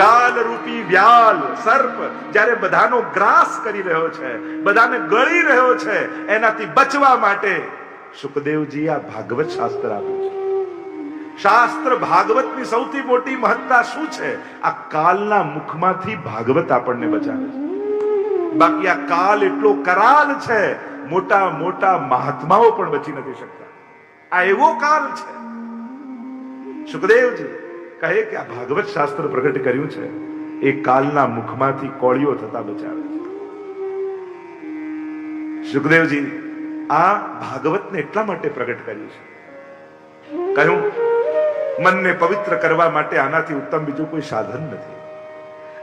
કાલ રૂપી વ્યાલ, સર્પ, જ્યારે બધાનો ગ્રાસ કરી રહ્યો છે, બધાને ગળી રહ્યો છે, એનાથી બચવા માટે સુખદેવજી આ ભાગવત શાસ્ત્ર આપ્યું છે. શાસ્ત્ર ભાગવતની સૌથી મોટી મહત્તા શું છે? આ કાલના મુખમાંથી ભાગવત આપણને બચાવે છે. બાકી આ કાલ એટલો કરાલ છે, મોટા મોટા મહાત્માઓ પણ બચી નથી શકતા. આ એવો કાલ છે. સુખદેવજી કહે કે આ ભાગવત શાસ્ત્ર પ્રગટ કર્યું છે, એ કાલના મુખમાંથી કોળીઓ થતા બચાવે સુખદેવજી, આ ભાગવતને એટલા માટે પ્રગટ કર્યું છે. કહ્યું, મનને પવિત્ર કરવા માટે આનાથી ઉત્તમ બીજું કોઈ સાધન નથી.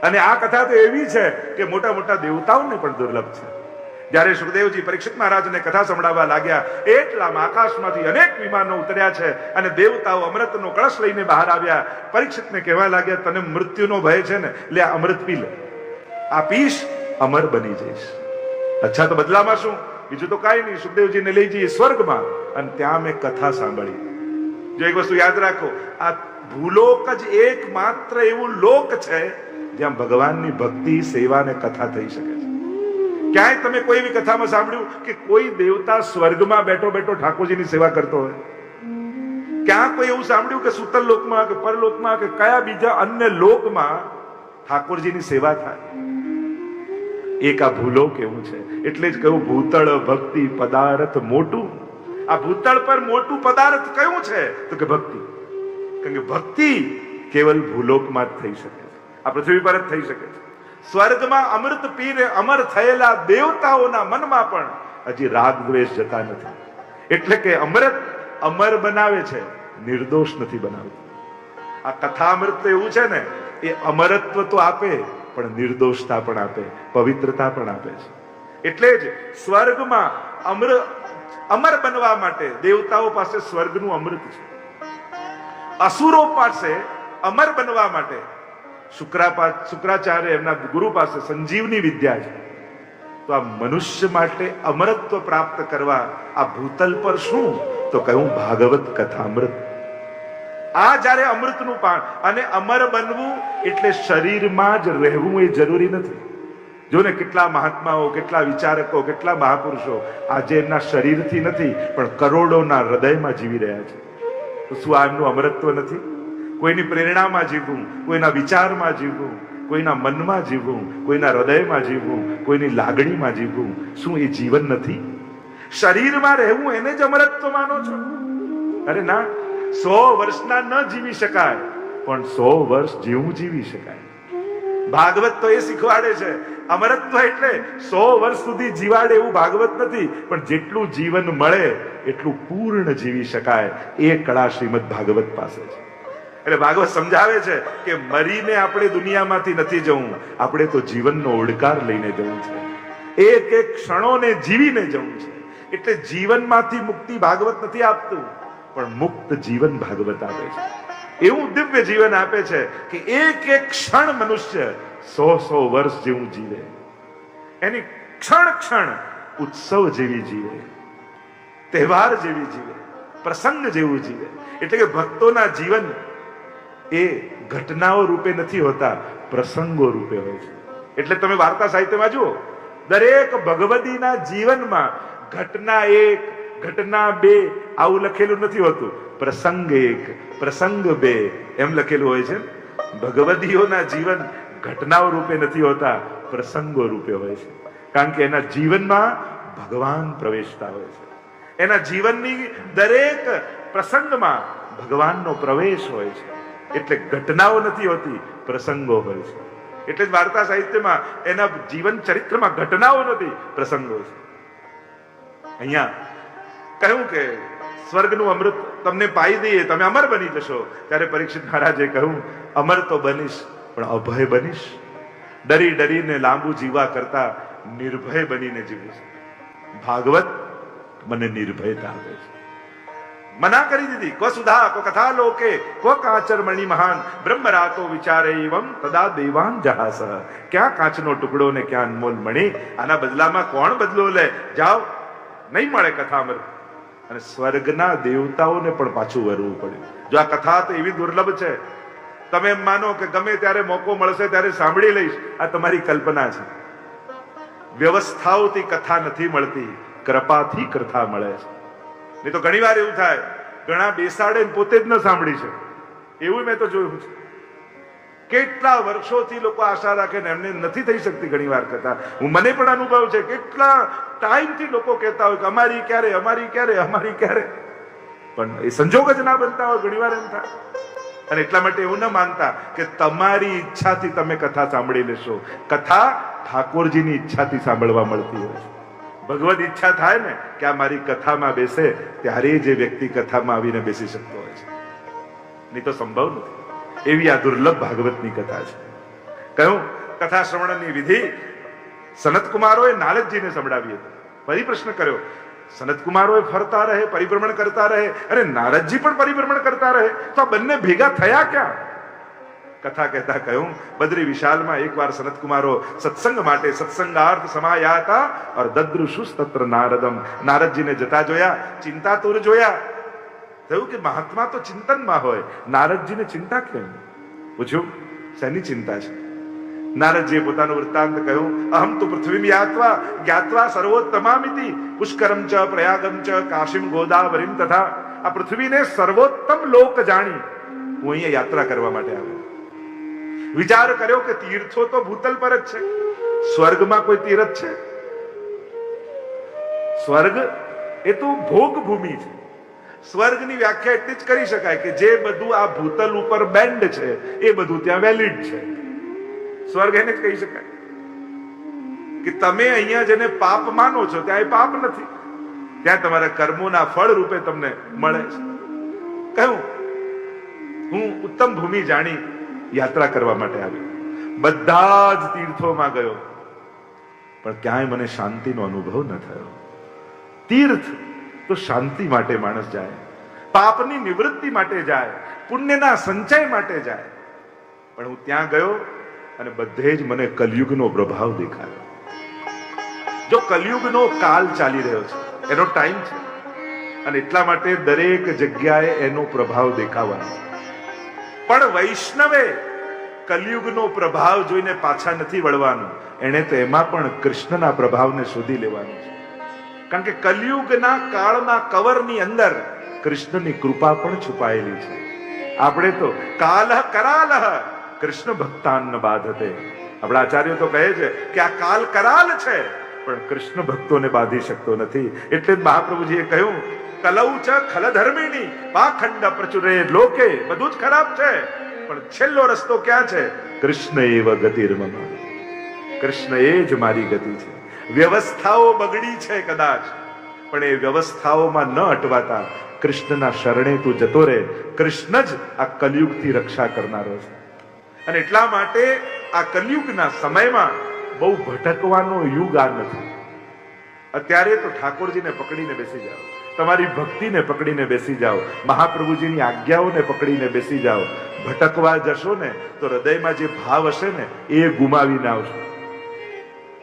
અને આ કથા તો એવી છે કે મોટા મોટા દેવતાઓને પણ દુર્લભ છે. જ્યારે સુખદેવજી પરીક્ષિત મહારાજને કથા સંભળાવવા લાગ્યા, એટલામાં આકાશમાંથી અનેક વિમાનો ઉતર્યા છે અને દેવતાઓ અમૃતનો કળશ લઈને બહાર આવ્યા. પરીક્ષિતને કહેવા લાગ્યા, તને મૃત્યુનો ભય છે ને? લે અમૃત પી લે. આ પીશ, અમર બની જઈશ. અચ્છા, તો બદલામાં શું? બીજું તો કાંઈ નહીં, સુખદેવજીને લઈ જઈએ સ્વર્ગમાં. અને ત્યાં મેં કથા સાંભળી. જો એક વસ્તુ યાદ રાખો, આ ભૂલોક જ એકમાત્ર એવું લોક છે, જ્યાં ભગવાનની ભક્તિ, સેવા ને કથા થઈ શકે. ક્યાંય તમે કોઈ એવી કથામાં સાંભળ્યું કે કોઈ દેવતા સ્વર્ગમાં બેઠો બેઠો ઠાકોરજીની સેવા કરતો હોય? ક્યાં કોઈ એવું સાંભળ્યું કે સુતર લોકમાં કે પરલોકમાં કે કયા બીજા અન્ય લોકમાં ઠાકોરજીની સેવા થાય? એક આ ભૂલો કેવું છે? એટલે જ કહ્યું, ભૂતળ ભક્તિ પદાર્થ મોટું. આ ભૂતળ પર મોટું પદાર્થ કયું છે? તો કે ભક્તિ. કારણ કે ભક્તિ કેવલ ભૂલોકમાં જ થઈ શકે છે. આ પૃથ્વી પર જ થઈ શકે છે. સ્વર્ગમાં અમૃત પીને અમર થયેલા દેવતાઓના મનમાં પણ હજી રાગ દ્વેષ જતા નથી. એટલે કે અમૃત અમર બનાવે છે, નિર્દોષ નથી બનાવતું. આ કથામૃત એવું છે ને, એ અમરત્વ તો આપે, પણ નિર્દોષતા પણ આપે, પવિત્રતા પણ આપે છે. એટલે જ સ્વર્ગમાં અમર અમર બનવા માટે દેવતાઓ પાસે સ્વર્ગનું અમૃત છે. અસુરો પાસે અમર બનવા માટે શુક્રાપા શુક્રાચાર્ય એમના ગુરુ પાસે સંજીવની વિદ્યા છે. તો આ મનુષ્ય માટે અમરત્વ પ્રાપ્ત કરવા આ ભૂતલ પર શું? તો કહ્યું ભાગવત કથામૃત. આ જ્યારે અમૃતનું પાન અને અમર બનવું એટલે શરીરમાં જ રહેવું એ જરૂરી નથી. જો ને કેટલા મહાત્માઓ, કેટલા વિચારકો, કેટલા મહાપુરુષો આજે એમના શરીરથી નથી, પણ કરોડોના હૃદયમાં જીવી રહ્યા છે. તો શું આ એમનું અમરત્વ નથી? કોઈની પ્રેરણામાં જીવવું કોઈના વિચારમાં જીવવું કોઈના મનમાં જીવવું કોઈના હૃદયમાં જીવવું કોઈની લાગણીમાં જીવવું શું એ જીવન નથી? શરીરમાં રહેવું એને જ અમરત્વ માનો છો? અરે ના, સો વર્ષના ન જીવી શકાય, પણ સો વર્ષ જેવું જીવી શકાય. ભાગવત તો એ શીખવાડે છે, અમરત્વ એટલે સો વર્ષ સુધી જીવાડે એવું ભાગવત નથી, પણ જેટલું જીવન મળે, એટલું પૂર્ણ જીવી શકાય. એ કળા શ્રીમદ ભાગવત પાસે છે. એટલે ભાગવત સમજાવે છે કે મરીને આપણે દુનિયામાંથી નથી જવું, આપણે તો જીવનનો ઓડકાર લઈને જવું છે. એક એક ક્ષણોને જીવીને જવું છે. એટલે જીવનમાંથી મુક્તિ ભાગવત નથી આપતું, પણ મુક્ત જીવન ભાગવત આપે છે. એવું દિવ્ય જીવન આપે છે કે એક એક ક્ષણ મનુષ્ય સો સો વર્ષ જેવું જીવે. એની ક્ષણ ક્ષણ ઉત્સવ જેવી જીવે, તહેવાર જેવી જીવે, પ્રસંગ જેવું જીવે. એટલે કે ભક્તોના જીવન એ ઘટનાઓ રૂપે નથી હોતા, પ્રસંગો રૂપે હોય છે. એટલે તમે વાર્તા સાહિત્યમાં જુઓ, દરેક ભગવદીના જીવનમાં ઘટના એક, ઘટના બે આવું લખેલું નથી હોતું. પ્રસંગ એક, પ્રસંગ બે એમ લખેલું હોય છે. ભગવદીઓના જીવન ઘટનાઓ રૂપે નથી હોતા, પ્રસંગો રૂપે હોય છે. કારણ કે એના જીવનમાં ભગવાન પ્રવેશતા હોય છે. એના જીવનની દરેક પ્રસંગમાં ભગવાનનો પ્રવેશ હોય છે. એટલે ઘટનાઓ નથી હોતી, પ્રસંગો હોય છે. એટલે જ વાર્તા સાહિત્યમાં એના જીવન ચરિત્રમાં ઘટનાઓ નથી, પ્રસંગો છે. અહીંયા કહ્યું કે સ્વર્ગનું અમૃત તમને પાઈ દઈએ, તમે અમર બની જશો. ત્યારે પરીક્ષિત મહારાજે કહ્યું, અમર તો બનીશ, પણ અભય બનીશ. ડરી ડરીને લાંબુ જીવા કરતા નિર્ભય બનીને જીવીશ ભાગવત મને નિર્ભયતા આપે છે. મના કરી દીધી કો સુધા કો કથા લોકે કો કાચર મણિ મહાન બ્રહ્મ રાતો વિચારે એવમ તદા દેવાન જહાસ ક્યાં કાચનો ટુકડો ને ક્યાં અનમોલ મણી આના બદલામાં કોણ બદલો લે જાઓ નહીં મળે કથામૃત અને સ્વર્ગના દેવતાઓને પણ પાછું વરવું પડ્યું જો આ કથા તો એવી દુર્લભ છે તમે એમ માનો કે ગમે ત્યારે મોકો મળશે ત્યારે સાંભળી લઈશ આ તમારી કલ્પના છે વ્યવસ્થાઓથી કથા નથી મળતી કૃપાથી કથા મળે છે નહીં તો ઘણી વાર એવું થાય. ઘણા બેસાડે પોતે જ ન સાંભળી છે એવું મેં તો જોયું છે. કેટલા વર્ષોથી લોકો આશા રાખે ને એમને નથી થઈ શકતી ઘણી વાર કથા હું મને પણ અનુભવ છે, કેટલા ટાઈમથી લોકો કહેતા હોય કે અમારી ક્યારે અમારી ક્યારે અમારી ક્યારે. પણ એ સંજોગ જ ના બનતા હોય, ઘણી વાર એમ થાય. અને એટલા માટે એવું ન માનતા કે તમારી ઈચ્છાથી તમે કથા સાંભળી લેશો. કથા ઠાકોરજીની ઈચ્છાથી સાંભળવા મળતી હોય છે. ભગવદ ઈચ્છા થાય ને કે આ મારી કથામાં બેસે, ત્યારે જે વ્યક્તિ કથામાં આવીને બેસી શકતો હોય છે. નહીં તો સંભવ નથી. એવી આ દુર્લભ ભાગવતની કથા છે. કહ્યું, કથા શ્રવણની વિધિ સનત કુમારોએ નારદજીને સંભળાવી હતી. ફરી પ્રશ્ન કર્યો, સનતકુમારોએ ફરતા રહે, પરિભ્રમણ કરતા રહે, અને નારદજી પણ પરિભ્રમણ કરતા રહે, તો આ બંને ભેગા થયા ક્યાં? કથા કહેતા કહ્યું, બદ્રી વિશાલમાં એકવાર સનતકુમારો સત્સંગ માટે સત્સંગાર્થ સમાયા હતા ઓર દદ્રુષુસ તત્ર નારદમ. નારદજીને જતા જોયા ચિંતાતુર જોયા. થયું કે મહાત્મા તો ચિંતનમાં હોય. નારદજીને ચિંતા કેમ? પૂછ્યું, શેની ચિંતા છે? નારદજીએ પોતાનું વૃત્તાંત કહ્યું, અહમ તો પૃથ્વી યાત્વા, જ્ઞાત્વા સર્વોત્તમામિતિ, પુષ્કરમ ચ, પ્રયાગમ ચ, કાશીમ ગોદાવરીમ તથા. આ પૃથ્વીને સર્વોત્તમ લોક જાણી હું અહીંયા યાત્રા કરવા માટે આવ્યો. વિચાર કર્યો કે તીર્થો તો ભૂતલ પર જ છે. સ્વર્ગમાં કોઈ તીર્થ છે? સ્વર્ગ એ તો ભોગ ભૂમિ છે. સ્વર્ગની વ્યાખ્યા એટલી જ કરી શકાય કે જે બધું આ ભૂતલ ઉપર બેન્ડ છે, એ બધું ત્યાં વેલિડ છે. સ્વર્ગ એને જ કહી શકાય. કે તમે અહીંયા જેને પાપ માનો છો, ત્યાં એ પાપ નથી. ત્યાં તમારા કર્મોના ફળ રૂપે તમને મળે છે. કહ્યું, હું ઉત્તમ ભૂમિ જાણી યાત્રા કરવા માટે આવ્યો. બધા જ તીર્થોમાં ગયો. પણ ક્યાંય મને શાંતિનો અનુભવ ન થયો. તીર્થ તો શાંતિ માટે માણસ જાય, પાપની નિવૃત્તિ માટે જાય, પુણ્યના સંચય માટે જાય. પણ હું ત્યાં ગયો અને બધે જ મને કલયુગનો પ્રભાવ દેખાયો. જો કલયુગનો કાલ ચાલી રહ્યો છે, એનો ટાઈમ છે. અને એટલા માટે દરેક જગ્યાએ એનો પ્રભાવ દેખાવાનો. પણ વૈષ્ણવે કલયુગનો પ્રભાવ જોઈને પાછા નથી વળવાનું. એને તો એમાં પણ કૃષ્ણના પ્રભાવને શોધી લેવાનું છે. કારણ કે કલયુગના કાળના કવરની અંદર કૃષ્ણની કૃપા પણ છુપાયેલી છે. આપણે તો કાલ કરાલ કૃષ્ણ ભક્તાન બાધતે. આપણા આચાર્ય તો કહે છે કે આ કાલ કરાલ છે, પણ કૃષ્ણ ભક્તોને બાંધી શકતો નથી. એટલે જ મહાપ્રભુજીએ કહ્યું કલૌ ચ ખલ પાખંડ પ્રચુરે, લોકે બધું જ ખરાબ છે. પણ છેલ્લો રસ્તો ક્યાં છે? કૃષ્ણ એવ ગતિર્મમ કૃષ્ણ એ જ મારી ગતિ છે. વ્યવસ્થાઓ બગડી છે કદાચ, પણ એ વ્યવસ્થાઓમાં ન અટવાતા કૃષ્ણના શરણે તું જતો રહે કૃષ્ણ જ આ કલયુગથી રક્ષા કરનારો છે. અને એટલા માટે આ કલયુગના સમયમાં બહુ ભટકવાનો યુગ આ નથી. અત્યારે તો ઠાકોરજીને પકડીને બેસી જાઓ. તમારી ભક્તિને પકડીને બેસી જાઓ, મહાપ્રભુજીની આજ્ઞાઓને પકડીને બેસી જાઓ. ભટકવા જશો ને, તો હૃદયમાં જે ભાવ હશે ને, એ ગુમાવીને આવશો.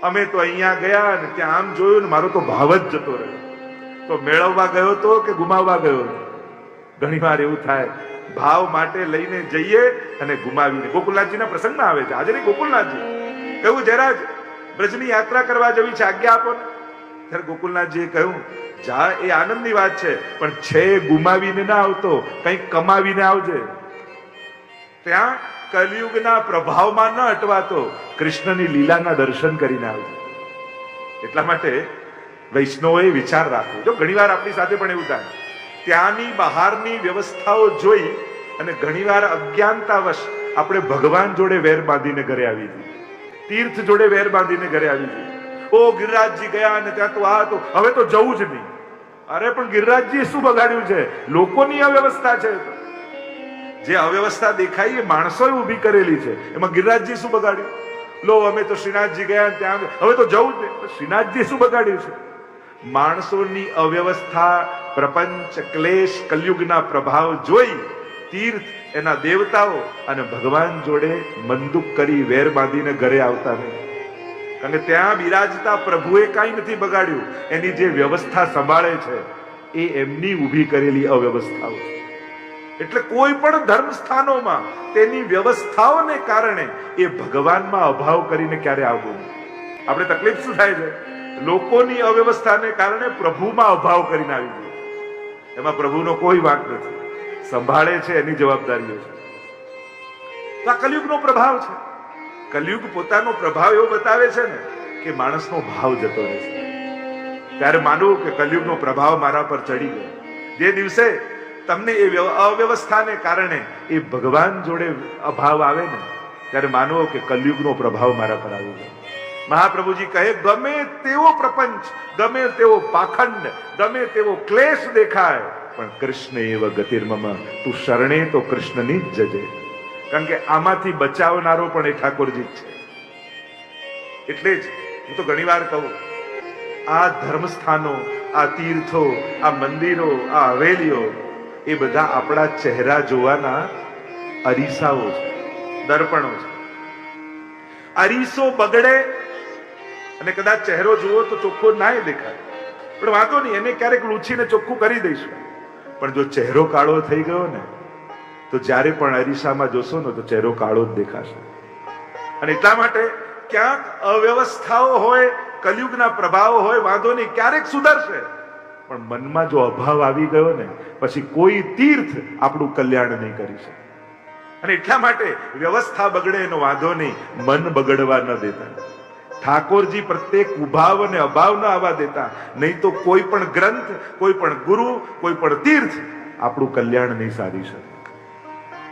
અમે તો અહીંયા ગયા અને ત્યાં આમ જોયું ને, મારો તો ભાવ જ જતો રહ્યો. તો મેળવવા ગયો તો કે ગુમાવવા ગયો? ઘણી વાર એવું થાય, ભાવ માટે લઈને જઈએ અને ગુમાવીને. ગોકુલનાથજીના પ્રસંગમાં આવે છે. આજે નહીં ગોકુલનાથજી. કહ્યું જરા બ્રજની યાત્રા કરવા જવી છે, આજ્ઞા આપો ને. ત્યારે ગોકુલનાથજીએ કહ્યું જા એ આનંદની વાત છે, પણ છે ગુમાવીને ના આવતો કંઈક કમાવીને આવજે. ત્યાં કલયુગના પ્રભાવમાં ન અટવાતો, કૃષ્ણની લીલાના દર્શન કરીને આવજે. એટલા માટે વૈષ્ણવોએ વિચાર રાખવો જો ઘણીવાર આપણી સાથે પણ એવું થાય, ત્યાંની બહારની વ્યવસ્થાઓ જોઈ અને ઘણીવાર અજ્ઞાનતાવશ આપણે ભગવાન જોડે વેર બાંધીને ઘરે આવી જઈએ તીર્થ જોડે વેર બાંધીને ઘરે આવી જઈએ ઓ ગિરિરાજજી, ગયા અને ત્યાં તો આ તો, હવે તો જવું જ નહીં. અરે, પણ ગિરિરાજજી શું બગાડ્યું છે? લોકોની અવ્યવસ્થા છે. જે અવ્યવસ્થા દેખાઈ એ માણસોએ ઊભી કરેલી છે. એમાં ગિરિરાજજી શું બગાડ્યું? લો, અમે તો શ્રીનાથજી ગયા અને ત્યાં, હવે તો જવું જ નહીં. શ્રીનાથજી શું બગાડ્યું છે? માણસોની અવ્યવસ્થા, પ્રપંચ, ક્લેશ, કલયુગના પ્રભાવ જોઈ તીર્થ, એના દેવતાઓ અને ભગવાન જોડે મંદુક કરી વેર બાંધીને ઘરે આવતા નહીં. કે ત્યાં બિરાજતા પ્રભુએ કાંઈ નથી બગાડ્યું. એની જે વ્યવસ્થા સંભાળે છે, એ એમની ઊભી કરેલી અવ્યવસ્થાઓ. એટલે કોઈ પણ ધર્મ સ્થાનોમાં તેની વ્યવસ્થાઓને કારણે એ ભગવાનમાં અભાવ કરીને ક્યારે આવવું. આપણે તકલીફ શું થાય છે? લોકોની અવ્યવસ્થાને કારણે પ્રભુમાં અભાવ કરીને આવી ગયું. એમાં પ્રભુનો કોઈ વાંક નથી. સંભાળે છે, એની જવાબદારીઓ છે. આ કલયુગનો પ્રભાવ છે. કલયુગ પોતાનો પ્રભાવ એવો બતાવે છે ને કે માણસનો ભાવ જતો રહે છે. ત્યારે માનવું કે કલયુગનો પ્રભાવ મારા પર ચડી ગયો. જે દિવસે તમને એ અવ્યવસ્થાને કારણે એ ભગવાન જોડે અભાવ આવે ને, ત્યારે માનવો કે કલયુગનો પ્રભાવ મારા પર આવી ગયો. મહાપ્રભુજી કહે, ગમે તેવો પ્રપંચ, ગમે તેવો પાખંડ, ગમે તેવો ક્લેશ દેખાય, પણ કૃષ્ણ એવ ગતિર્મમ તું શરણે તો કૃષ્ણની જ જજે કારણ કે આમાંથી બચાવનારો પણ એ ઠાકોરજી છે. એટલે જ હું તો ઘણીવાર કહું, આ ધર્મસ્થાનો, આ તીર્થો, આ મંદિરો, આ હવેલીઓ, એ બધા આપણા ચહેરા જોવાના અરીસાઓ છે, દર્પણો છે. અરીસો બગડે અને કદાચ ચહેરો જુઓ તો ચોખ્ખો ના દેખાય. પણ વાંધો નહીં, એને ક્યારેક લૂછીને ચોખ્ખું કરી દઈશું. પણ જો ચહેરો કાળો થઈ ગયો ને તો જ્યારે પણ અરીસામાં જોશો ને, તો ચહેરો કાળો જ દેખાશે. અને એટલા માટે ક્યાંક અવ્યવસ્થાઓ હોય, કલયુગના પ્રભાવો હોય, વાંધો નહીં, ક્યારેક સુધરશે. પણ મનમાં જો અભાવ આવી ગયો ને, પછી કોઈ તીર્થ આપણું કલ્યાણ નહીં કરી શકે. અને એટલા માટે વ્યવસ્થા બગડે એનો વાંધો નહીં, મન બગડવા ન દેતા. ઠાકોરજી પ્રત્યેક ઉભાવ અને અભાવ ન આવવા દેતા. નહીં તો કોઈ પણ ગ્રંથ, કોઈ પણ ગુરુ, કોઈ પણ તીર્થ આપણું કલ્યાણ નહીં સાધી શકે.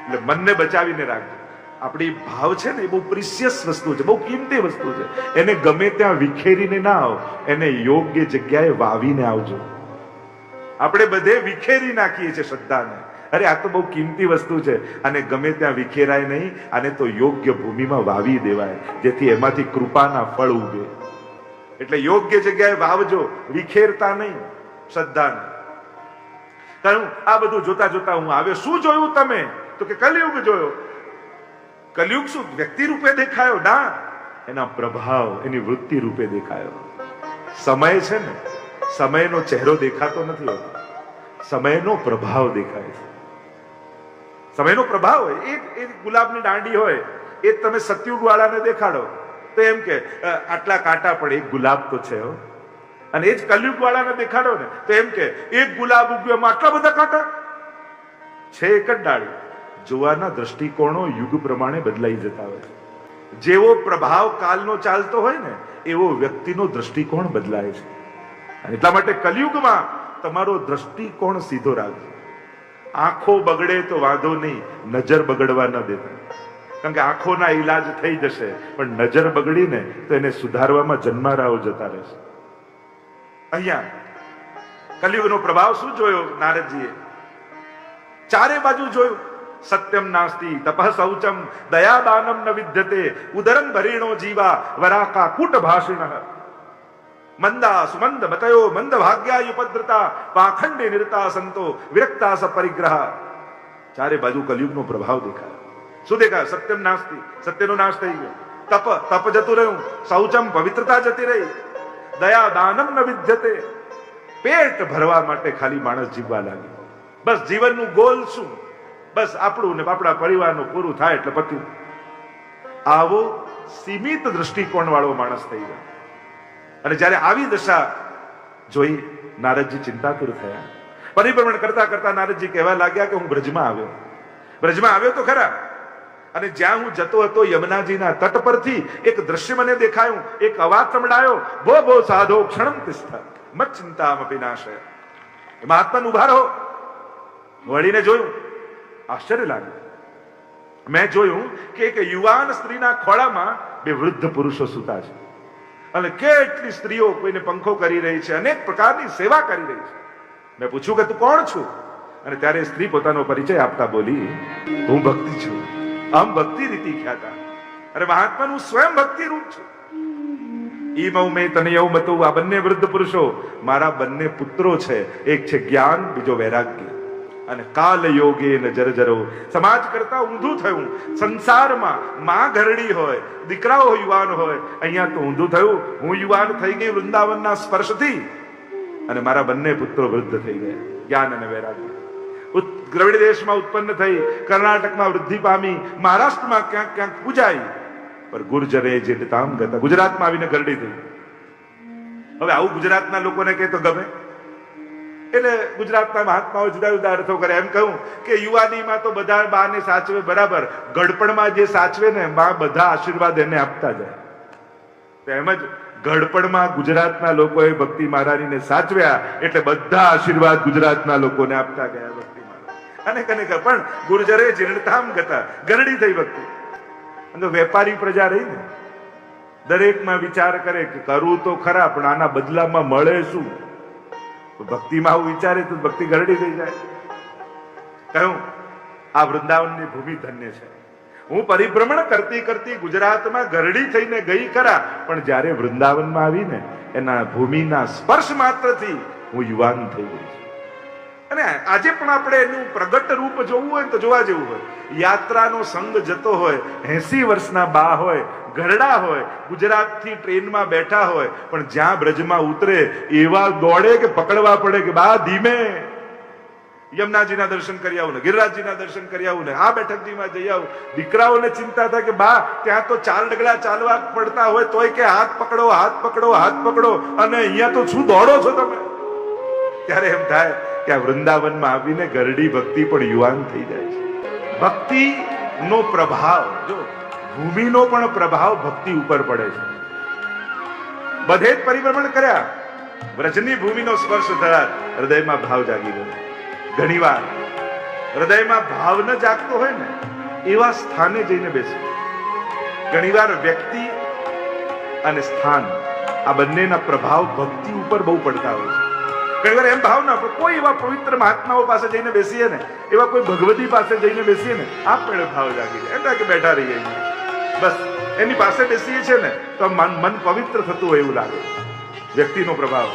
એટલે મનને બચાવીને રાખજો. આપણી ભાવ છે ને એ બહુ પ્રિસિયસ વસ્તુ છે, બહુ કિંમતી વસ્તુ છે. એને ગમે ત્યાં વિખેરીને ના આવો, એને યોગ્ય જગ્યાએ વાવીને આવજો. આપણે બધે વિખેરી નાખીએ છીએ શ્રદ્ધાને. અરે, આ તો બહુ કિંમતી વસ્તુ છે. અને ગમે ત્યાં વિખેરાય નહીં અને તો યોગ્ય ભૂમિમાં વાવી દેવાય, જેથી એમાંથી કૃપાના ફળ ઉગે. એટલે યોગ્ય જગ્યાએ વાવજો, વિખેરતા નહીં, શ્રદ્ધાને. આ બધું જોતા જોતા હું આવ્યો. શું જોયું તમે? તો કે કલયુગ જોયો. કલયુગ શું વ્યક્તિ રૂપે દેખાયો? ના. એના પ્રભાવ એની વૃત્તિ રૂપે દેખાયો. સમય છે ને, સમયનો ચહેરો દેખાતો નથી હોતો. સમયનો પ્રભાવ દેખાય છે. સમયનો પ્રભાવ હોય, એ એ ગુલાબની દાંડી હોય, એ તમે સત્યુગ વાળાને દેખાડો. તો એમ કે આટલા કાંટા પણ એક ગુલાબ તો છે હો. અને એ જ કલયુગ વાળાને દેખાડો ને, તો એમ કે, એક ગુલાબ ઉગ્યો આટલા બધા કાંટા? છે એક જ ડાળી. જોવાના દ્રષ્ટિકોણો યુગ પ્રમાણે બદલાઈ જતા હોય છે. જેવો પ્રભાવ કાલનો ચાલતો હોય ને, એવો વ્યક્તિનો દ્રષ્ટિકોણ બદલાય છે. અને એટલા માટે કલયુગમાં તમારો દ્રષ્ટિકોણ સીધો રાખજો. આંખો બગડે તો વાંધો નહીં, નજર બગડવા ન દેતા. કારણ કે આંખોના ઈલાજ થઈ જશે, પણ નજર બગડીને તો એને સુધારવામાં જન્મારાઓ જતા રહેશે. અહીંયા, કલયુગનો પ્રભાવ શું જોયો નારદજીએ? ચારે બાજુ જોયું. સત્યમ નાસ્તિ તપઃ શૌચમ દયાદાનમ ન વિદ્યતે ઉદરમ ભરીણો જીવા વરાકા કૂટ ભાષિણ મંદા સુમંદ મતયો મંદ ભાગ્યા ઉપદ્રતા પાખંડે નિરતા સંતો વિરક્તા સ પરિગ્રહ ચારે બાજુ કલયુગનો પ્રભાવ દેખાય શું દેખાય સત્યમ નાસ્તિ સત્યનો નાશ થઈ ગયો તપ તપ જતું રહ્યું શૌચમ પવિત્રતા જતી રહી દયા દાનમ ન વિદ્યતે પેટ ભરવા માટે ખાલી માણસ જીવવા લાગ્યો બસ જીવનનું ગોલ શું બસ આપણું ને આપણા પરિવારનું પૂરું થાય એટલે પત્યું આવો સીમિત દ્રષ્ટિકોણ વાળો માણસ થઈ ગયો. અને જ્યારે આવી દશા જોઈ નારદજી ચિંતાતુર થયા. પરિભ્રમણ કરતા કરતા નારદજી કહેવા લાગ્યા કે હું બ્રજમાં આવ્યો. બ્રજમાં આવ્યો તો ખરા. અને જ્યાં હું જતો હતો યમુનાજીના તટ પરથી એક દ્રશ્ય મને દેખાયું. એક અવાજ સંભળાયો. ભો ભો, સાધો, ક્ષણમ મત ચિંતા વિનાશે મહાત્મા ઊભા રહો. વળીને જોયું. આશ્ચર્ય લાગ્યું મેં જોયું કે એક યુવાન સ્ત્રીના ખોળામાં બે વૃદ્ધ પુરુષો સૂતા છે. અને કેટલી સ્ત્રીઓ કોઈને પંખો કરી રહી છે, અનેક પ્રકારની સેવા કરી રહી છે. મેં પૂછ્યું કે તું કોણ છું? અને ત્યારે સ્ત્રી પોતાનો પરિચય આપતા બોલી, હું ભક્તિ છું. આમ ભક્તિ રીતિ ખ્યાતા અરે મહાત્માનું સ્વયં ભક્તિ રૂપ છું. ઈ મઉ મેં તને એવું બતાવું, આ બંને વૃદ્ધ પુરુષો, મારા બંને પુત્રો છે. એક છે જ્ઞાન, બીજો વૈરાગ્ય. અને કાલ યોગે ને જરજરો. સમાજ કરતા ઊંધું થયું. સંસારમાં માં ઘરડી હોય, દીકરાઓ યુવાન હોય, અહીંયા તો ઊંધું થયું. હું યુવાન થઈ ગઈ વૃંદાવનના સ્પર્શથી. અને મારા બંને પુત્રો વૃદ્ધ થઈ ગયા. જ્ઞાન અને વૈરાગ્ય. દ્રવિડ દેશમાં ઉત્પન્ન થઈ, કર્ણાટકમાં વૃદ્ધિ પામી, મહારાષ્ટ્રમાં ક્યાંક ક્યાંક પૂજાઈ. પણ ગુર્જરે જે તામ ગતા. ગુજરાતમાં આવીને ઘરડી થઈ. હવે આવું ગુજરાતના લોકોને કહે તો ગમે? એટલે ગુજરાતના મહાત્માઓ જુદા જુદા અર્થો કરે. એમ કહું કે યુવાનીમાં તો બધા બાને સાચવે બરાબર. ગડપણમાં જે સાચવે ને બા બધા આશીર્વાદ એને આપતા જાય. તેમજ ગડપણમાં ગુજરાતના લોકોએ ભક્તિ મહારાણીને સાચવ્યા એટલે બધા આશીર્વાદ ગુજરાતના લોકોને આપતા ગયા ભક્તિ અને કને કને પણ ગુર્જરે જીર્ણતામ ગતા ગરડી થઈ ભક્તિ. અને વેપારી પ્રજા રહી ને. દરેકમાં વિચાર કરે કે કરવું તો ખરા, પણ આના બદલામાં મળે શું? તો ભક્તિમાં આવું વિચારે તો ભક્તિ ગરડી થઈ જાય. કહ્યું, આ વૃંદાવનની ભૂમિ ધન્ય છે. હું પરિભ્રમણ કરતી કરતી ગુજરાતમાં ગરડી થઈને ગઈ ખરા, પણ જ્યારે વૃંદાવનમાં આવીને એના ભૂમિના સ્પર્શ માત્રથી હું યુવાન થઈ ગઈ છું. અને આજે પણ આપણે એનું પ્રગટ રૂપ જોવું હોય તો જોવા જેવું હોય. યાત્રાનો સંગ જતો હોય, એસી વર્ષના બા હોય, ઘરડા હોય, ગુજરાતથી ટ્રેનમાં બેઠા હોય, પણ જ્યાં બ્રજમાં ઉતરે, એવા દોડે કે પકડવા પડે કે બા ધીમે. યમુનાજીના દર્શન કરી આવું ને, ગિરિરાજજીના દર્શન કરી આવું ને, આ બેઠકજીમાં જઈ આવું. દીકરાઓને ચિંતા થાય કે બા, ત્યાં તો ચાર ડગલા ચાલવા પડતા હોય તોય કે હાથ પકડો હાથ પકડો હાથ પકડો, અને અહીંયા તો શું દોડો છો તમે? ત્યારે એમ થાય કે આ વૃંદાવનમાં આવીને ગરડી ભક્તિ પણ યુવાન થઈ જાય છે. ભક્તિ નો પ્રભાવ, જો ભૂમિનો પણ પ્રભાવ ભક્તિ ઉપર પડે છે. બધે જ પરિભ્રમણ કર્યા. વ્રજની ભૂમિનો સ્પર્શ થયા, હૃદયમાં ભાવ જાગી ગયો. ઘણીવાર હૃદયમાં ભાવ ન જાગતો હોય ને, એવા સ્થાને જઈને બેસે. ઘણીવાર વ્યક્તિ અને સ્થાન આ બંનેના પ્રભાવ ભક્તિ ઉપર બહુ પડતા હોય છે. ઘણીવાર એમ ભાવ ના પણ કોઈ એવા પવિત્ર મહાત્માઓ પાસે જઈને બેસીએ ને, એવા કોઈ ભગવતી પાસે જઈને બેસીએ ને આપમેળે ભાવ જાગી જાય. એટલે કે બેઠા રહીએ બસ, એની પાસે બેસીએ છે ને, તો મન મન પવિત્ર થતું હોય એવું લાગે. વ્યક્તિનો પ્રભાવ.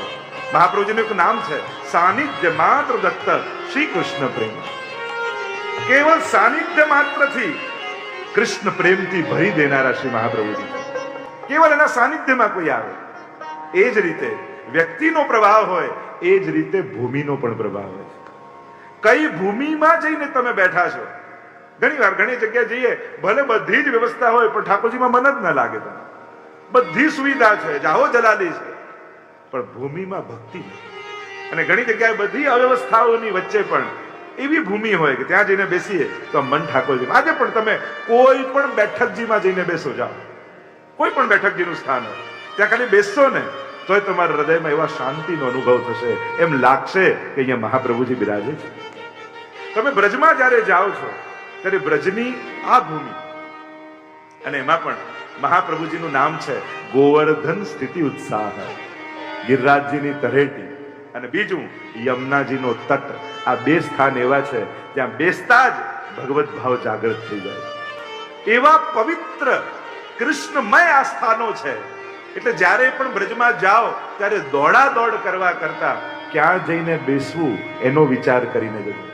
મહાપ્રભુજીનું એક નામ છે, સાનિધ્ય માત્ર દત્ત શ્રી કૃષ્ણ પ્રેમ. કેવળ સાનિધ્ય માત્રથી કૃષ્ણ પ્રેમથી ભરી દેનારા શ્રી મહાપ્રભુજી. કેવળ એના સાનિધ્યમાં કોઈ આવે. એ જ રીતે વ્યક્તિનો પ્રભાવ હોય, એ જ રીતે ભૂમિનો પણ પ્રભાવ હોય કઈ ભૂમિમાં જઈને તમે બેઠા છો? ઘણી વાર ઘણી જગ્યાએ જઈએ, ભલે બધી જ વ્યવસ્થા હોય, પણ ઠાકોરજીમાં મન જ ન લાગે તમે બધી સુવિધા છે જાહો જલાલી છે. પણ ભૂમિમાં ભક્તિ અને ઘણી જગ્યાએ બધી અવ્યવસ્થાઓની વચ્ચે પણ એવી ભૂમિ હોય કે ત્યાં જઈને બેસીએ, તો મન ઠાકોરજી આજે પણ તમે કોઈ પણ બેઠકજીમાં જઈને બેસો, જાઓ. કોઈ પણ બેઠકજીનું સ્થાન હોય. ત્યાં ખાલી બેસશો ને તોય તમારા હૃદયમાં એવા શાંતિનો અનુભવ થશે. એમ લાગશે કે અહીંયા મહાપ્રભુજી બિરાજે છે. તમે બ્રજમાં જ્યારે જાઓ છો, ત્યારે બ્રજની આ ભૂમિ, અને એમાં પણ મહાપ્રભુજીનું નામ છે, ગોવર્ધન સ્થિતિ ઉત્સાહ. ગિરરાજજીની તરેટી, અને બીજું યમુનાજીનો તટ. આ બે સ્થાન એવા છે, જ્યાં બેસતા જ ભગવત ભાવ જાગૃત થઈ જાય. એવા પવિત્ર, કૃષ્ણમય આ સ્થાનો છે એટલે જ્યારે પણ બ્રજમાં જાઓ, ત્યારે દોડા દોડ કરવા કરતા ક્યાં જઈને બેસવું એનો વિચાર કરીને જજો.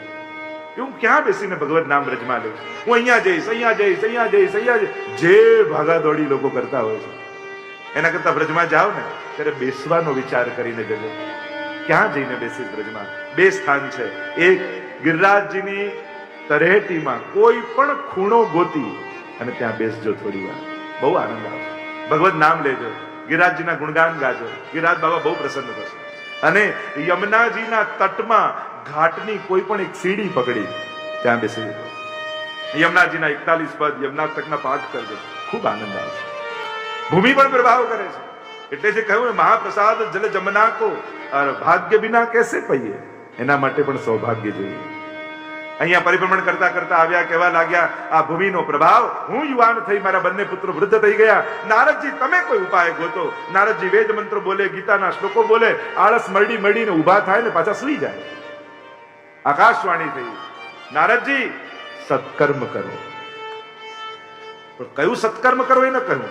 હું ક્યાં બેસીને ભગવત નામ બ્રજમાં લઉં હું અહીંયા જઈશ અહીંયા જઈશ અહીંયા જઈશ અહીંયા જઈશ. જે ભાગાદોડી લોકો કરતા હોય છે. એના કરતા બ્રજમાં જાઓ ને, ત્યારે બેસવાનો વિચાર કરીને જજો. ક્યાં જઈને બેસીશ બ્રજમાં? બે સ્થાન છે. એક ગિરિરાજજીની તરેટીમાં કોઈ પણ ખૂણો ગોતી અને ત્યાં બેસજો થોડી વાર. બહુ આનંદ આવશે. ભગવત નામ લેજો. ગિરિરાજજીના ગુણગાન ગાજો. ગિરાજ બાબા બહુ પ્રસન્ન થશે. અને યમુનાજીના તટમાં ઘાટની કોઈ પણ એક સીડી પકડી ત્યાં બેસી યમુનાજીના એકતાલીસ પદ યમુના તકના પાઠ કરજો. ખૂબ આનંદ આવશે ભૂમિ પણ પ્રભાવ કરે છે. એટલે જે કહ્યું ને, મહાપ્રસાદ જલ જમના કો ભાગ્ય બિના કેસે પહીએ એના માટે પણ સૌભાગ્ય જોઈએ. અહીંયા પરિભ્રમણ કરતા કરતા આવ્યા, કહેવા લાગ્યા, આ ભૂમિનો પ્રભાવ, હું યુવાન થઈ, મારા બંને પુત્રો વૃદ્ધ થઈ ગયા. નારદજી, તમે કોઈ ઉપાય ગોતો? નારદજી વેદ મંત્ર બોલે, ગીતાના શ્લોકો બોલે, આળસ મરડી મરડીને ઊભા થાય ને પાછા સુઈ જાય. આકાશવાણી થઈ, નારદજી, સત્કર્મ કરો. પણ કયું સત્કર્મ કરો એ ન કહ્યું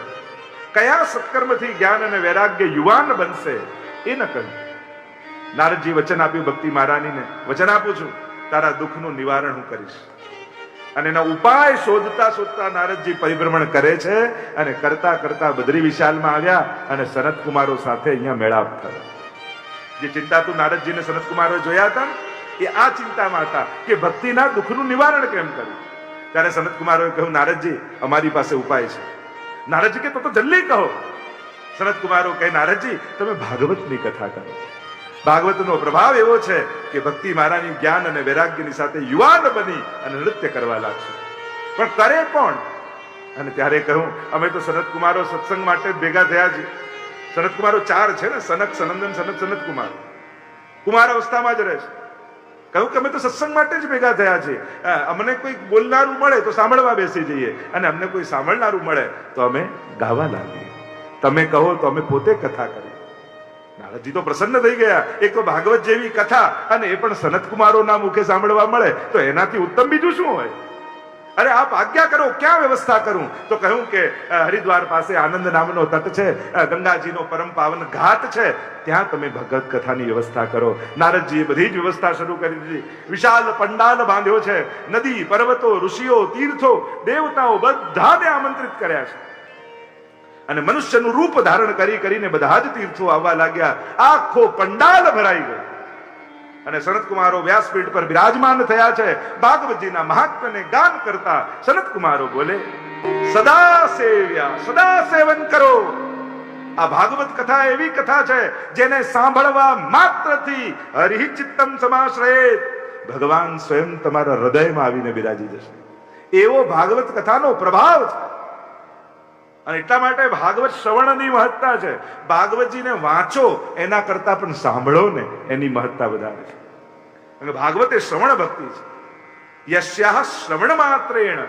કયા સત્કર્મથી જ્ઞાન અને વૈરાગ્ય યુવાન બનશે એ ન કહ્યું નારદજી વચન આપ્યું ભક્તિ મહારાણીને. વચન આપું છું. તારા દુઃખનું નિવારણ હું કરીશ. અને એના ઉપાય શોધતા શોધતા નારદજી પરિભ્રમણ કરે છે અને કરતા કરતા બદ્રી વિશાલમાં આવ્યા અને સનતકુમારો સાથે અહીંયા મેળાપ થયો. જે ચિંતા તું નારદજીને સનતકુમારો જોયા હતા એ આ ચિંતામાં હતા કે ભક્તિના દુઃખનું નિવારણ કેમ કરવું ત્યારે સનતકુમારોએ કહ્યું, નારદજી, અમારી પાસે ઉપાય છે. નારદજી કે, તો તો જલ્દી કહો. સનતકુમારો કહે, નારદજી, તમે ભાગવતની કથા કરો. ભાગવતનો પ્રભાવ એવો છે કે ભક્તિ મારાની જ્ઞાન અને વૈરાગ્યની સાથે યુવાન બની અને નૃત્ય કરવા લાગશે. પણ કરે કોણ અને ત્યારે કહું, અમે તો સનત કુમારો સત્સંગ માટે ભેગા થયા છીએ. સનત કુમારો ચાર છે ને, સનક, સનંદન સનત સનત કુમાર કુમાર અવસ્થામાં જ રહે છે. કહું કે અમે તો સત્સંગ માટે જ ભેગા થયા છીએ. અમને કોઈ બોલનારું મળે તો સાંભળવા બેસી જઈએ. અને અમને કોઈ સાંભળનારું મળે તો અમે ગાવા લાગીએ. તમે કહો તો અમે પોતે કથા કરીએ. નારદજી તો પ્રસન્ન થઈ ગયા. એક તો ભાગવત જેવી કથા અને એ પણ સનત કુમારોના મુખે સાંભળવા મળે. તો એનાથી ઉત્તમ બીજું શું હોય? અરે આપ આજ્ઞા કરો, ક્યાં વ્યવસ્થા કરું? તો કહ્યું કે હરિદ્વાર પાસે આનંદ નામનો તટ છે ગંગાજીનો પરમ પાવન ઘાટ છે. ત્યાં તમે ભગવત કથાની વ્યવસ્થા કરો. નારદજીએ બધી જ વ્યવસ્થા શરૂ કરી દીધી. વિશાલ પંડાલ બાંધ્યો છે. નદી, પર્વતો, ઋષિઓ, તીર્થો, દેવતાઓ બધાને આમંત્રિત કર્યા છે. અને મનુષ્યનું રૂપ ધારણ કરી કરીને બધા જ તીર્થો આવવા લાગ્યા. આખો પંડાલ ભરાઈ ગયો. અને સનતકુમારો વ્યાસપીઠ પર બિરાજમાન થયા છે. ભાગવતજીના મહાત્મને ગાન કરતા સનતકુમારો બોલે, સદા સેવ્યા, સદા સેવન કરો. આ ભાગવત કથા એવી કથા છે જેને સાંભળવા માત્રથી હરિ ચિત્તમ સમાશ્રયે ભગવાન સ્વયં તમારા હૃદયમાં આવીને બિરાજી જશે. એવો ભાગવત કથાનો પ્રભાવ છે. અને એટલા માટે ભાગવત શ્રવણની મહત્તા છે. ભાગવતજીને વાંચો, એના કરતા પણ સાંભળો ને, એની મહત્તા વધારે છે. અને ભાગવત એ શ્રવણ ભક્તિ છે. યશ્યા શ્રવણ માત્રેણ.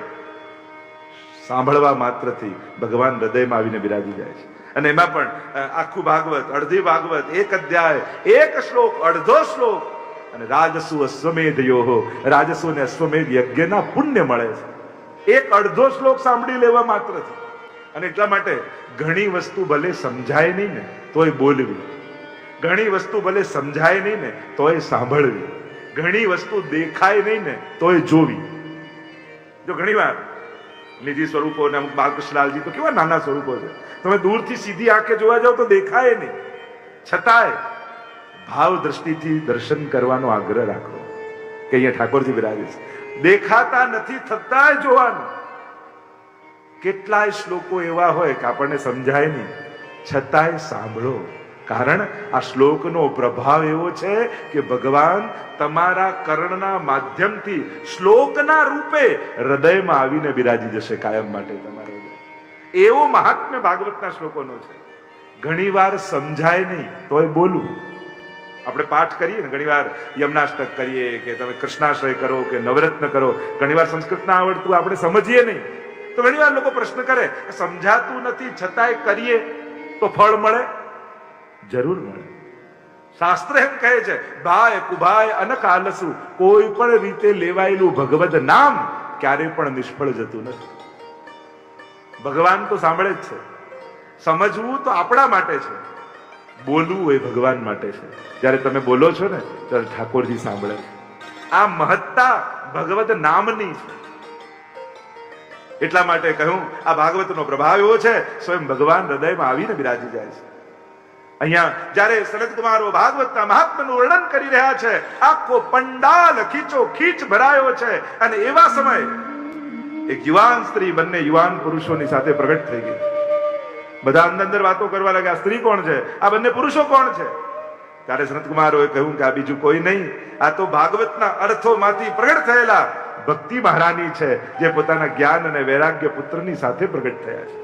સાંભળવા માત્રથી ભગવાન હૃદયમાં આવીને બિરાજી જાય છે. અને એમાં પણ આખું ભાગવત, અડધી ભાગવત, એક અધ્યાય, એક શ્લોક, અડધો શ્લોક. અને રાજસુ અશ્વમેધ યોહો. રાજસુ અને અશ્વમેધ યજ્ઞના પુણ્ય મળે છે. એક અડધો શ્લોક સાંભળી લેવા માત્રથી. અને એટલા માટે ઘણી વસ્તુ ભલે સમજાય નહીં ને, તોય બોલવી. ઘણી વસ્તુ ભલે સમજાય નહીં ને, તોય સાંભળવી. ઘણી વસ્તુ દેખાય નહીં ને, તોય જોવી. જો ઘણી વાર નિધિ સ્વરૂપો ને અમુક બાલકૃષ્ણલાલજી તો કેવા નાના સ્વરૂપો છે. તમે દૂરથી સીધી આંખે જોવા જાઓ તો દેખાય નહીં. છતાંય ભાવ દ્રષ્ટિથી દર્શન કરવાનો આગ્રહ રાખો. કે અહીંયા ઠાકોરજી બિરાજે દેખાતા નથી થતા જોવાનું. કેટલાય શ્લોકો એવા હોય કે આપણને સમજાય નહીં. છતાંય સાંભળો. કારણ આ શ્લોકનો પ્રભાવ એવો છે કે ભગવાન તમારા કર્ણના માધ્યમથી શ્લોકના રૂપે હૃદયમાં આવીને બિરાજી જશે કાયમ માટે તમારા હૃદય એવો મહાત્મ્ય ભાગવતના શ્લોકોનો છે. ઘણીવાર સમજાય નહીં, તોય બોલું. આપણે પાઠ કરીએ ને, ઘણીવાર યમનાષ્ટક કરીએ કે તમે કૃષ્ણાશ્રય કરો કે નવરત્ન કરો. ઘણીવાર સંસ્કૃત ના આવડતું આપણે સમજીએ નહીં. તો ઘણીવાર લોકો પ્રશ્ન કરે સમજાતું નથી, છતાંય કરીએ તો ફળ મળે? જરૂર મળે. શાસ્ત્ર એમ કહે છે ભાય કુભાય અનકાલસુ કોઈ પણ રીતે લેવાયેલું ભગવદ નામ ક્યારે પણ નિષ્ફળ જતું નથી. ભગવાન તો સાંભળે જ છે. સમજવું તો આપણા માટે છે. બોલવું એ ભગવાન માટે છે. જ્યારે તમે બોલો છો ને, ત્યારે ઠાકોરજી સાંભળે આ મહત્તા ભગવત નામની છે. એટલા માટે કહ્યું, આ ભાગવતનો પ્રભાવ એવો છે, સ્વયં ભગવાન હૃદયમાં આવીને બિરાજી જાય છે. અહીંયા જ્યારે સનત કુમારો ભાગવતના મહાત્માનું વર્ણન કરી રહ્યા છે, આખો પંડાલ ખીચો ખીચ ભરાયો છે અને એવા સમયે એક યુવાન સ્ત્રી બંને યુવાન પુરુષોની સાથે પ્રગટ થઈ ગઈ. બધા અંદર અંદર વાતો કરવા લાગ્યા સ્ત્રી કોણ છે? આ બંને પુરુષો કોણ છે? ત્યારે સનત કુમારોએ કહ્યું કે આ બીજું કોઈ નહીં, આ તો ભાગવતના અર્થોમાંથી પ્રગટ થયેલા ભક્તિ મહારાની છે, જે પોતાના જ્ઞાન અને વૈરાગ્ય પુત્રની સાથે પ્રગટ થયા છે.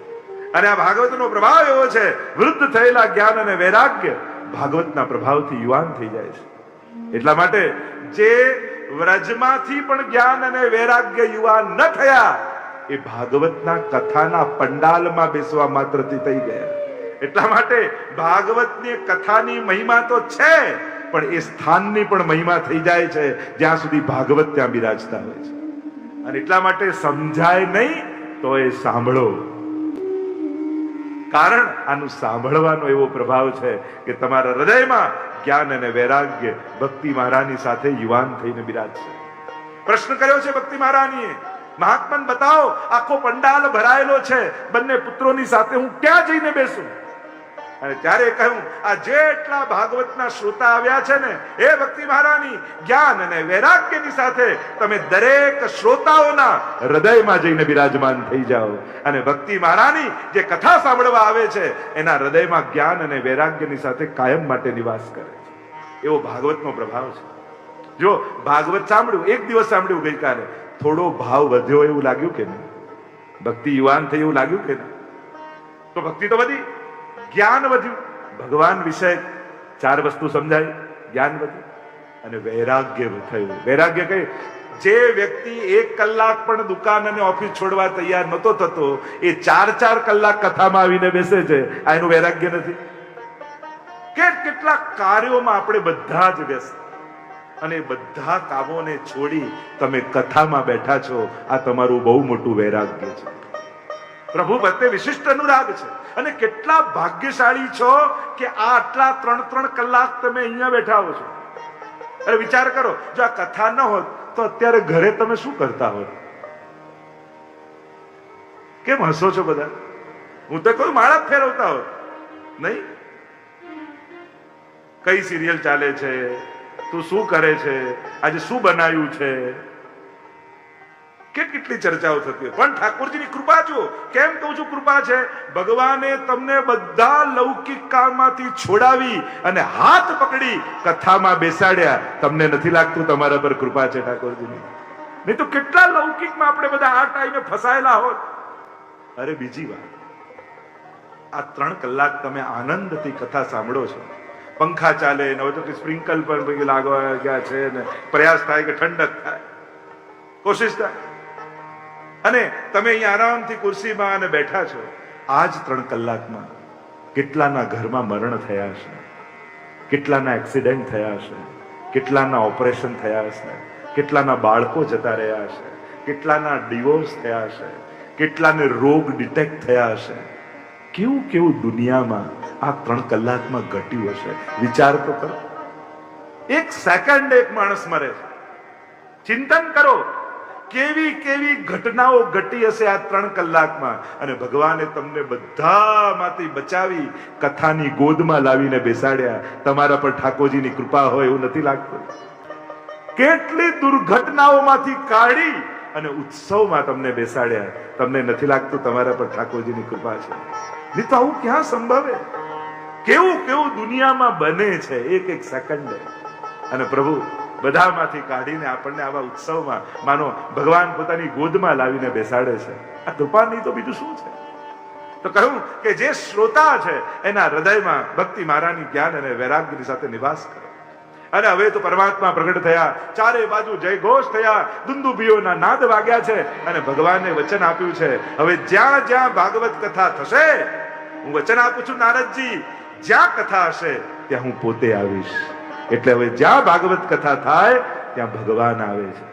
અને આ ભાગવતનો પ્રભાવ એવો છે, વૃદ્ધ થયેલા જ્ઞાન અને વૈરાગ્ય ભાગવતના પ્રભાવથી યુવાન થઈ જાય છે. એટલા માટે જે વ્રજમાંથી પણ જ્ઞાન અને વૈરાગ્ય યુવાન ન થયા, એ ભાગવતના કથાના પંડાલમાં બેસવા માત્રથી થઈ ગયા. એટલા માટે ભાગવતની કથાની મહિમા તો છે પણ એ સ્થાનની પણ મહિમા થઈ જાય છે, જ્યાં સુધી ભાગવત ત્યાં બિરાજતા હોય છે. અને એટલા માટે સમજાય નહીં તો એ સાંભળો. કારણ આનું સાંભળવાનો એવો પ્રભાવ છે કે તમારા હૃદયમાં જ્ઞાન અને વૈરાગ્ય ભક્તિ મહારાની સાથે યુવાન થઈને બિરાજશે. પ્રશ્ન કર્યો છે ભક્તિ મહારાણીએ મહાત્મન, બતાવો, આખો પંડાલ ભરાયેલો છે. બંને પુત્રોની સાથે હું ક્યાં જઈને બેસું? અને ત્યારે કહ્યું, આ જેટલા ભાગવતના શ્રોતા આવ્યા છે ને, એ ભક્તિ મહારાની જ્ઞાન અને વૈરાગ્યની સાથે તમે દરેક શ્રોતાઓના હૃદયમાં જઈને બિરાજમાન થઈ જાઓ. અને ભક્તિ મહારાની જે કથા સાંભળવા આવે છે, એના હૃદયમાં જ્ઞાન અને વૈરાગ્યની સાથે કાયમ માટે નિવાસ કરે છે. એવો ભાગવતનો પ્રભાવ છે. જો ભાગવત સાંભળ્યું, એક દિવસ સાંભળ્યું ગઈકાલે, થોડો ભાવ વધ્યો એવું લાગ્યું કે નહીં? ભક્તિ યુવાન થઈ એવું લાગ્યું કે નહીં? તો ભક્તિ તો વધી. જ્ઞાન વધ્યું. ભગવાન વિષય ચાર વસ્તુ સમજાય. જ્ઞાન વધ્યું અને વૈરાગ્ય થયું. વૈરાગ્ય કઈ? જે વ્યક્તિ એક કલાક પણ દુકાન અને ઓફિસ છોડવા તૈયાર નતો થતો, એ ચાર ચાર કલાક કથામાં આવીને બેસે છે. આ એનું વૈરાગ્ય નથી. કે કેટલાક કાર્યોમાં આપણે બધા જ વ્યસ્ત. અને બધા કામોને છોડી તમે કથામાં બેઠા છો. આ તમારું બહુ મોટું વૈરાગ્ય છે. પ્રભુ પ્રત્યે વિશિષ્ટ અનુરાગ છે. અને કેટલા ભાગ્યશાળી છો કે આ આટલા ત્રણ ત્રણ કલાક તમે અહીંયા બેઠા હો છો. અરે વિચાર કરો, જો આ કથા ન હોત, તો અત્યારે ઘરે તમે શું કરતા હોત? કેમ હસો છો બધા? હું તો કહું માળા ફેરવતા હોત. નહીં? કઈ સિરિયલ ચાલે છે? તું શું કરે છે? આજે શું બનાવ્યું છે? કે કેટલી ચર્ચાઓ થતી પણ ઠાકોરજીની કૃપા જુઓ, કેમ કહું છું કૃપા છે? ભગવાને તમને બધા લૌકિક કામમાંથી છોડાવી અને હાથ પકડી કથામાં બેસાડ્યા. તમને નથી લાગતું તમારા પર કૃપા છે ઠાકોરજીની? નહીં તો કેટલા લૌકિકમાં આપણે બધા આ ટાઈમે ફસાયેલા હોત? અરે બીજી વાત. આ ત્રણ કલાક તમે આનંદથી કથા સાંભળો છો. પંખા ચાલે, ને હવે તો સ્પ્રિંકલ પણ લાગવા ગયા છે, ને પ્રયાસ થાય કે ઠંડક થાય. કોશિશ થાય. અને તમે અહીંયા આરામથી ખુરશીમાં અને બેઠા છો. આ જ ત્રણ કલાકમાં કેટલાના ઘરમાં મરણ થયા હશે? કેટલાના એક્સિડન્ટ થયા હશે? કેટલાના ઓપરેશન થયા હશે? કેટલાના બાળકો જતા રહ્યા હશે? કેટલાના ડિવોર્સ થયા છે કેટલાને રોગ ડિટેક્ટ થયા હશે? કેવું કેવું દુનિયામાં આ ત્રણ કલાકમાં ઘટ્યું હશે? વિચાર તો કરો. એક સેકન્ડ એક માણસ મરે છે. ચિંતન કરો. કેવી કેવી ઘટનાઓ ઘટી હશે આ ત્રણ કલાકમાં? અને ભગવાને તમને બધામાંથી બચાવી કથાની ગોદમાં લાવીને બેસાડ્યા. તમારા પર ઠાકોરજીની કૃપા હોય એવું નથી લાગતું. કેટલી દુર્ઘટનાઓમાંથી કાઢી અને ઉત્સવમાં તમને બેસાડ્યા. તમને નથી લાગતું તમારા પર ઠાકોરજીની કૃપા છે? નહીં તો આવું ક્યાં સંભવે? કેવું કેવું દુનિયામાં બને છે? એક એક સેકન્ડે. અને પ્રભુ બધામાંથી કાઢીને આપણને આવા ઉત્સવમાં, માનો, ભગવાન પોતાની ગોદમાં લાવીને બેસાડે છે. આ કૃપા નહીં તો બીજું શું છે? તો કહ્યું કે જે શ્રોતા છે, એના હૃદયમાં ભક્તિ મારાની જ્ઞાન અને વૈરાગ્યની સાથે નિવાસ કરે. અને હવે તો પરમાત્મા પ્રગટ થયા, ચારે બાજુ જય ઘોષ થયા, દુંદુભીઓના નાદ વાગ્યા છે અને ભગવાને વચન આપ્યું છે, હવે જ્યાં જ્યાં ભાગવત કથા થશે, હું વચન આપું છું નારદજી, જ્યાં કથા હશે, ત્યાં હું પોતે આવીશ. એટલે હવે જ્યાં ભાગવત કથા થાય ત્યાં ભગવાન આવે છે.